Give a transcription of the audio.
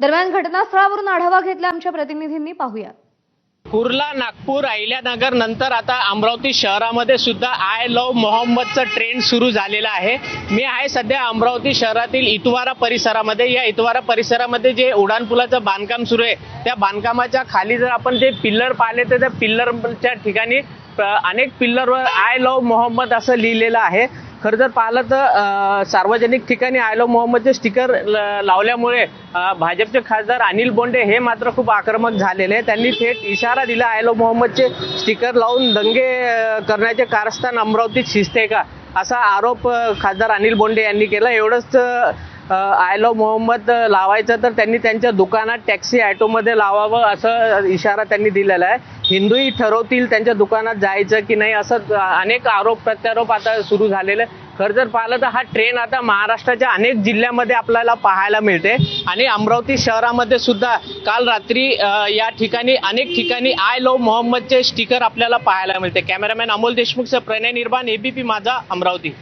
दरम्यान घटनास्थळावरून आढावा घेतला आमच्या प्रतिनिधींनी. पाहूया. कुर्ला नागपूर अहिल्यानगर नंतर आता अमरावती शहरामध्ये सुद्धा आय लव मोहम्मदचं ट्रेंड सुरू झालेला आहे. मी आहे सध्या अमरावती शहरातील इतवारा परिसरामध्ये. या इतवारा परिसरामध्ये जे उड्डाणपुलाचं बांधकाम सुरू आहे त्या बांधकामाच्या खाली जर आपण जे पिल्लर पाहिले तर त्या पिल्लरच्या ठिकाणी अनेक पिल्लरवर आय लव मोहम्मद असं लिहिलेलं आहे. खरं जर पाहिलं तर सार्वजनिक ठिकाणी आयलो मोहम्मदचे स्टिकर लावल्यामुळे भाजपचे खासदार अनिल बोंडे हे मात्र खूप आक्रमक झालेले आहे त्यांनी थेट इशारा दिला आय मोहम्मदचे स्टिकर लावून दंगे करण्याचे कारस्थान अमरावतीत शिजते का? असा आरोप खासदार अनिल बोंडे यांनी केला. एवढंच आय लव्ह मोहम्मद लावायचं तर त्यांनी त्यांच्या दुकानात टॅक्सी ॲटोमध्ये लावावं असं इशारा त्यांनी दिलेला आहे. हिंदूही ठरवतील त्यांच्या दुकानात जायचं की नाही असं अनेक आरोप प्रत्यारोप आता सुरू झालेले आहे. खरं जर पाहिलं तर हा ट्रेन आता महाराष्ट्राच्या अनेक जिल्ह्यामध्ये आपल्याला पाहायला मिळते. आणि अमरावती शहरामध्ये सुद्धा काल रात्री या ठिकाणी अनेक ठिकाणी आय लव्ह मोहम्मदचे स्टिकर आपल्याला पाहायला मिळते. कॅमेरामॅन अमोल देशमुखचं प्रणय निर्माण एबीपी माझा अमरावती.